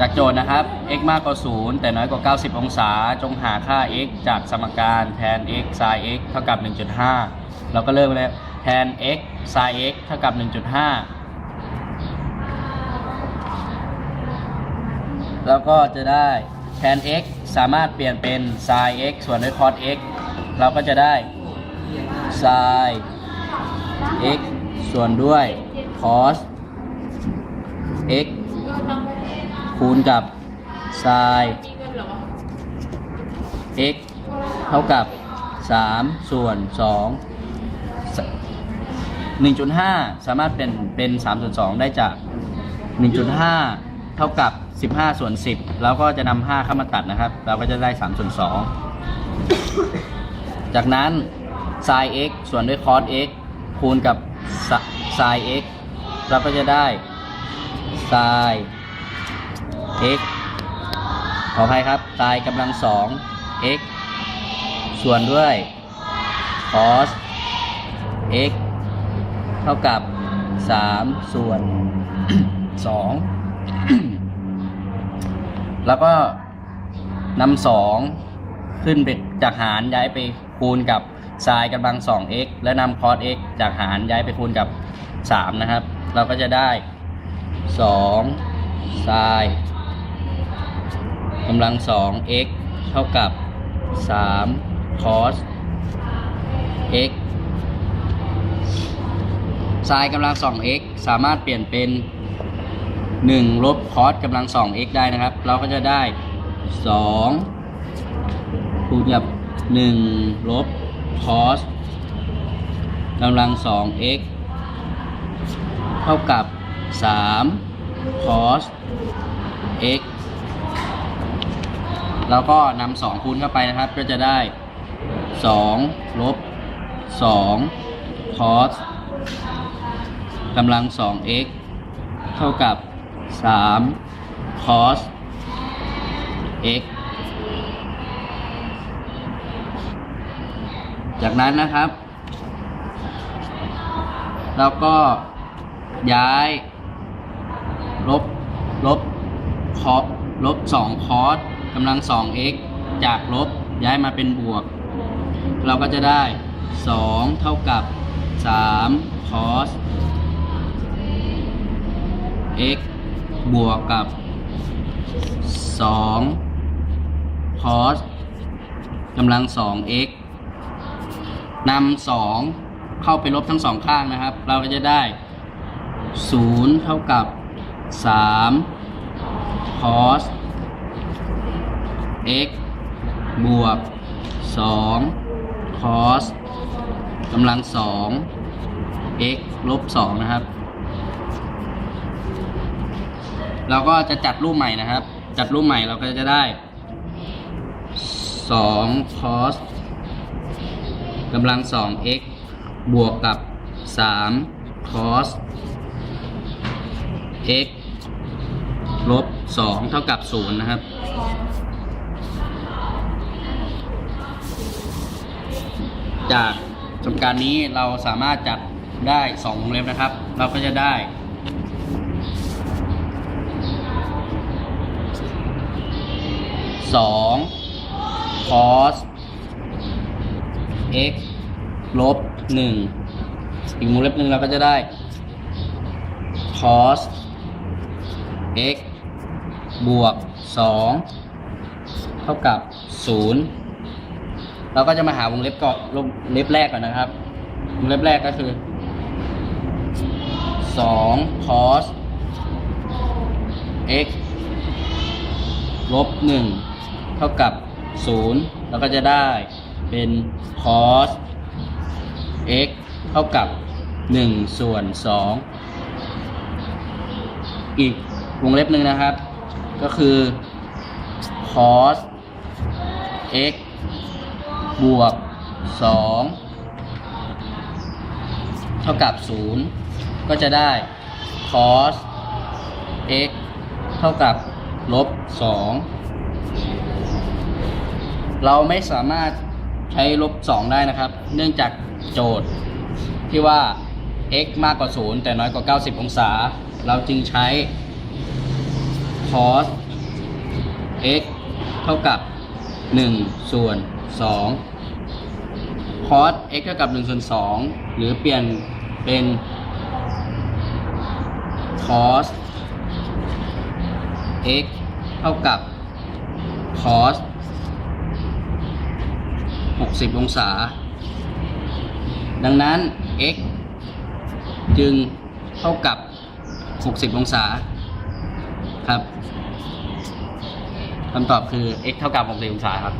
จากโจทย์นะครับ x มากกว่า 0 แต่น้อยกว่า 90 องศา จงหาค่า x จากสมการแทน x sin x เท่ากับ 1.5 เราก็เริ่มเลยแทน x sin x เท่ากับ 1.5 แล้วก็จะได้แทน x สามารถเปลี่ยนเป็น sin x ส่วนด้วย cos x เราก็จะได้ sin x ส่วนด้วย cos x คูณกับ sin x เท่ากับ 3 ส่วน 2 1.5 สามารถเป็นเป็น 3 ส่วน 2 ได้จาก 1.5 เท่ากับ 15 ส่วน 10 แล้วก็จะนำ5เข้ามาตัดนะครับ เราก็จะได้ 3 ส่วน 2 จากนั้น sin x ส่วนด้วย cos x คูณกับ sin x เราก็จะได้ sin x ขออภัยครับ sin กำลังสอง x ส่วนด้วย cos x เท่ากับ 3 ส่วน 2 แล้วก็นำสองขึ้นไปจากหารย้ายไปคูณกับ sin กำลังสอง x และนำ cos x จากหารย้ายไปคูณกับ 3 นะครับ เราก็จะได้2 sin กำลังสอง x เท่ากับ 3 cos x sin กำลังสอง x สามารถเปลี่ยนเป็น 1 ลบ cos กำลังสอง x ได้นะครับ เราก็จะได้ 2 คูณกับ 1 ลบ cos กำลังสอง x เท่ากับ 3 cos x แล้วก็นำสองคูณเข้าไปนะครับ ก็จะได้2ลบ2 cos กำลัง 2x เท่ากับ3 cos x จากนั้นนะครับแล้วก็ย้าย ลบ ลบคอลบ2คอส กำลัง 2x จากลบย้ายมาเป็นบวก เราก็จะได้ 2 เท่ากับ 3 cos x บวกกับ 2 cos กำลัง 2x นำ 2 เข้าไปลบทั้งสองข้างนะครับ เราก็จะได้ 0 เท่ากับ 3 cos x บวก2 cos กำลัง 2 x ลบ 2 นะครับ เราก็จะจัดรูปใหม่นะครับ จัดรูปใหม่เราก็จะได้ 2 cos กำลัง 2 x บวกกับ 3 cos x ลบ 2 เท่ากับ 0 นะครับ จากสมการนี้เราสามารถจัดได้2วงเล็บนะครับ เราก็จะได้ 2 cos x ลบ 1 อีกวงเล็บหนึ่งเราก็จะได้ cos x บวก 2 เท่ากับ 0 เราก็จะมาหาวงเล็บก่อนวงเล็บแรกก่อนนะครับ วงเล็บแรกก็คือ2 cos x ลบ 1 เท่ากับ 0 แล้วก็จะได้เป็น cos x เท่ากับ 1 ส่วน 2 อีกวงเล็บหนึ่งนะครับ ก็คือ cos x บวก 2 เท่ากับ 0 ก็จะได้ cos x เท่ากับลบ 2 เราไม่สามารถใช้ลบ 2 ได้นะครับ เนื่องจากโจทย์ที่ว่า x มากกว่า 0 แต่น้อยกว่า 90 องศา เราจึงใช้ cos x เท่ากับ 1 ส่วน 2 cos x เท่ากับ1ส่วน2หรือเปลี่ยนเป็น cos x เท่ากับ cos 60 องศา ดังนั้น x จึงเท่ากับ 60 องศา ครับคำตอบคือ x เท่ากับ 60 องศาครับ